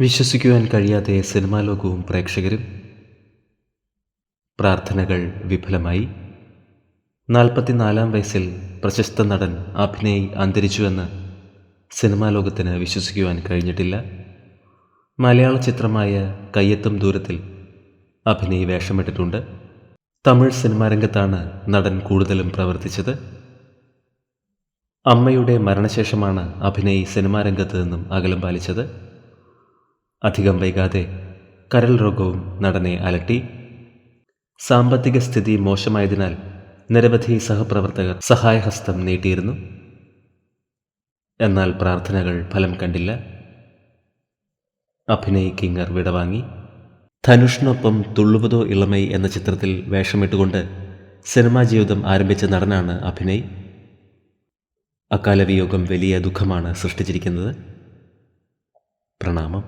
വിശ്വസിക്കുവാൻ കഴിയാതെ സിനിമാ ലോകവും പ്രേക്ഷകരും പ്രാർത്ഥനകൾ വിഫലമായി. നാൽപ്പത്തിനാലാം വയസ്സിൽ പ്രശസ്ത നടൻ അഭിനയ് അന്തരിച്ചുവെന്ന് സിനിമാ ലോകത്തിന് വിശ്വസിക്കുവാൻ കഴിഞ്ഞിട്ടില്ല. മലയാള ചിത്രമായ കയ്യെത്തും ദൂരത്തിൽ അഭിനയ് വേഷമിട്ടിട്ടുണ്ട്. തമിഴ് സിനിമാ രംഗത്താണ് നടൻ കൂടുതലും പ്രവർത്തിച്ചത്. അമ്മയുടെ മരണശേഷമാണ് അഭിനയി സിനിമാ രംഗത്ത് നിന്നും അകലം പാലിച്ചത്. അധികം വൈകാതെ കരൾ രോഗവും നടനെ അലട്ടി. സാമ്പത്തിക സ്ഥിതി മോശമായതിനാൽ നിരവധി സഹപ്രവർത്തകർ സഹായഹസ്തം നീട്ടിയിരുന്നു. എന്നാൽ പ്രാർത്ഥനകൾ ഫലം കണ്ടില്ല. അഭിനയ് കിങ്ങർ വിടവാങ്ങി ധനുഷിനൊപ്പം തുള്ളുവതോ ഇളമൈ എന്ന ചിത്രത്തിൽ വേഷമിട്ടുകൊണ്ട് സിനിമാ ജീവിതം ആരംഭിച്ച നടനാണ് അഭിനയ്. അക്കാലവിയോഗം വലിയ ദുഃഖമാണ് സൃഷ്ടിച്ചിരിക്കുന്നത്. പ്രണാമം.